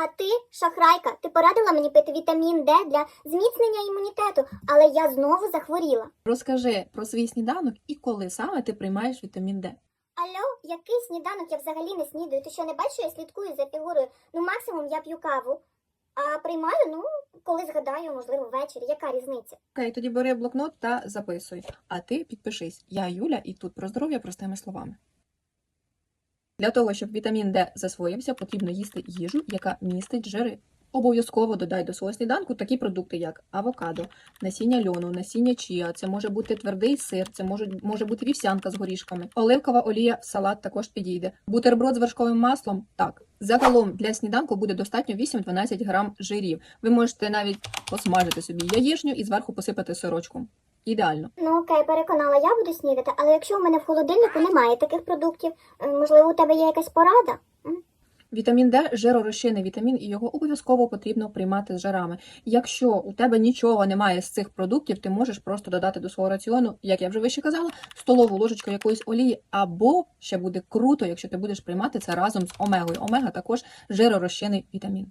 А ти, шахрайка, ти порадила мені пити вітамін Д для зміцнення імунітету, але я знову захворіла. Розкажи про свій сніданок і коли саме ти приймаєш вітамін Д. Алло, який сніданок я взагалі не снідаю? Ти що не бачиш, що я слідкую за фігурою? Ну, максимум я п'ю каву. А приймаю, ну, коли згадаю, можливо, ввечері. Яка різниця? Окей, тоді бери блокнот та записуй. А ти підпишись. Я Юля, і тут про здоров'я простими словами. Для того, щоб вітамін Д засвоївся, потрібно їсти їжу, яка містить жири. Обов'язково додай до свого сніданку такі продукти, як авокадо, насіння льону, насіння чіа, це може бути твердий сир, це може, може бути вівсянка з горішками. Оливкова олія в салат також підійде. Бутерброд з вершковим маслом так. Загалом для сніданку буде достатньо 8-12 грам жирів. Ви можете навіть посмажити собі яєчню і зверху посипати сирочком. Ідеально. Ну окей, переконала, я буду снідати, але якщо у мене в холодильнику немає таких продуктів, е, можливо, у тебе є якась порада? Вітамін Д жиророзчинний вітамін, і його обов'язково потрібно приймати з жирами. Якщо у тебе нічого немає з цих продуктів, ти можеш просто додати до свого раціону, як я вже вище казала, столову ложечку якоїсь олії, або ще буде круто, якщо ти будеш приймати це разом з омегою. Омега також жиророзчинний вітамін.